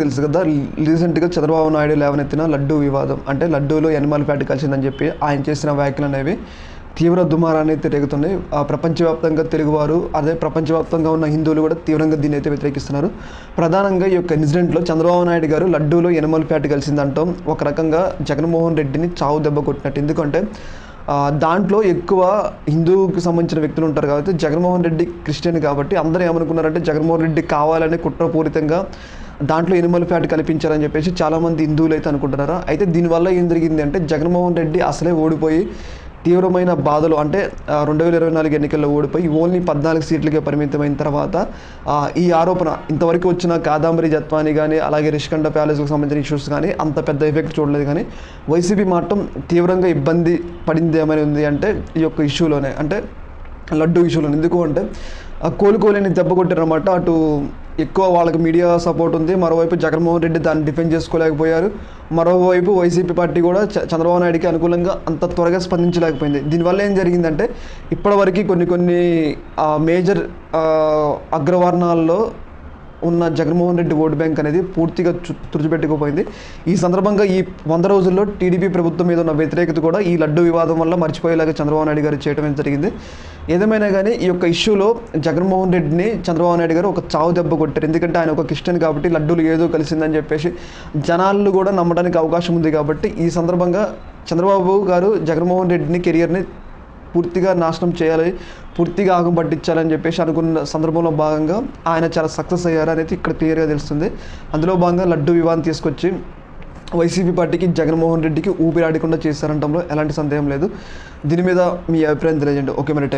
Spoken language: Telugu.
తెలుసు కదా రీసెంట్గా చంద్రబాబు నాయుడు లేవనెత్తిన లడ్డూ వివాదం. అంటే లడ్డూలో ఎనిమల్ ఫ్యాట్ కలిసిందని చెప్పి ఆయన చేసిన వ్యాఖ్యలు అనేవి తీవ్ర దుమారాన్ని తిరుగుతున్నాయి ప్రపంచవ్యాప్తంగా తెలుగువారు అదే ప్రపంచవ్యాప్తంగా ఉన్న హిందువులు కూడా తీవ్రంగా దీన్ని అయితే వ్యతిరేకిస్తున్నారు. ప్రధానంగా ఈ యొక్క ఇన్సిడెంట్లో చంద్రబాబు నాయుడు గారు లడ్డూలో ఎనిమల్ ఫ్యాట్ కలిసిందంటాం. ఒక రకంగా జగన్మోహన్ రెడ్డిని చావు దెబ్బ కొట్టినట్టు. ఎందుకంటే దాంట్లో ఎక్కువ హిందూకి సంబంధించిన వ్యక్తులు ఉంటారు కాబట్టి జగన్మోహన్ రెడ్డి క్రిస్టియన్ కాబట్టి అందరూ ఏమనుకున్నారంటే జగన్మోహన్ రెడ్డి కావాలని కుట్రపూరితంగా దాంట్లో ఎనిమల్ ఫ్యాట్ కల్పించారని చెప్పేసి చాలామంది హిందువులు అయితే అనుకుంటున్నారు? అయితే దీనివల్ల ఏం జరిగింది అంటే జగన్మోహన్ రెడ్డి అసలే ఓడిపోయి తీవ్రమైన బాధలు అంటే రెండు వేల ఇరవై నాలుగు ఎన్నికల్లో ఓడిపోయి ఓన్లీ పద్నాలుగు సీట్లకే పరిమితమైన తర్వాత ఈ ఆరోపణ ఇంతవరకు వచ్చిన కాదాంబరి జత్వాని కానీ అలాగే రిషికండ ప్యాలెస్కి సంబంధించిన ఇష్యూస్ కానీ అంత పెద్ద ఎఫెక్ట్ చూడలేదు కానీ వైసీపీ మాత్రం తీవ్రంగా ఇబ్బంది పడింది ఏమని ఉంది అంటే ఈ యొక్క ఇష్యూలోనే. అంటే లడ్డు ఇష్యూలోనే. ఎందుకు అంటే ఆ కోలుకోలేని దెబ్బ కొట్టారనమాట అటు ఎక్కువ వాళ్ళకి మీడియా సపోర్ట్ ఉంది. మరోవైపు జగన్మోహన్ రెడ్డి దాన్ని డిఫెండ్ చేసుకోలేకపోయారు. మరోవైపు వైసీపీ పార్టీ కూడా చంద్రబాబు నాయుడుకి అనుకూలంగా అంత త్వరగా స్పందించలేకపోయింది. దీనివల్ల ఏం జరిగిందంటే ఇప్పటివరకు కొన్ని కొన్ని మేజర్ అగ్రవర్ణాల్లో ఉన్న జగన్మోహన్ రెడ్డి ఓటు బ్యాంక్ అనేది పూర్తిగా చు- తుడిచిపెట్టుకుపోయింది. ఈ సందర్భంగా ఈ వంద రోజుల్లో టీడీపీ ప్రభుత్వం మీద ఉన్న వ్యతిరేకత కూడా ఈ లడ్డు వివాదం వల్ల మర్చిపోయేలాగా చంద్రబాబు నాయుడు గారు చేయడం జరిగింది. ఏదేమైనా కానీ ఈ యొక్క ఇష్యూలో జగన్మోహన్ రెడ్డిని చంద్రబాబు నాయుడు గారు ఒక చావు దెబ్బ కొట్టారు. ఎందుకంటే ఆయన ఒక క్రిస్టియన్ కాబట్టి లడ్డూలు ఏదో కలిసిందని చెప్పేసి జనాలు కూడా నమ్మడానికి అవకాశం ఉంది కాబట్టి ఈ సందర్భంగా చంద్రబాబు గారు జగన్మోహన్ రెడ్డిని కెరియర్ని పూర్తిగా నాశనం చేయాలి పూర్తిగా ఆగం పట్టించాలని చెప్పేసి అనుకున్న సందర్భంలో భాగంగా ఆయన చాలా సక్సెస్ అయ్యారు అనేది ఇక్కడ క్లియర్గా తెలుస్తుంది. అందులో భాగంగా లడ్డు వివాహం తీసుకొచ్చి వైసీపీ పార్టీకి జగన్మోహన్ రెడ్డికి ఊపిరాడకుండా చేశారంటంలో ఎలాంటి సందేహం లేదు. దీని మీద మీ అభిప్రాయం తెలియజేయండి. ఓకే మరి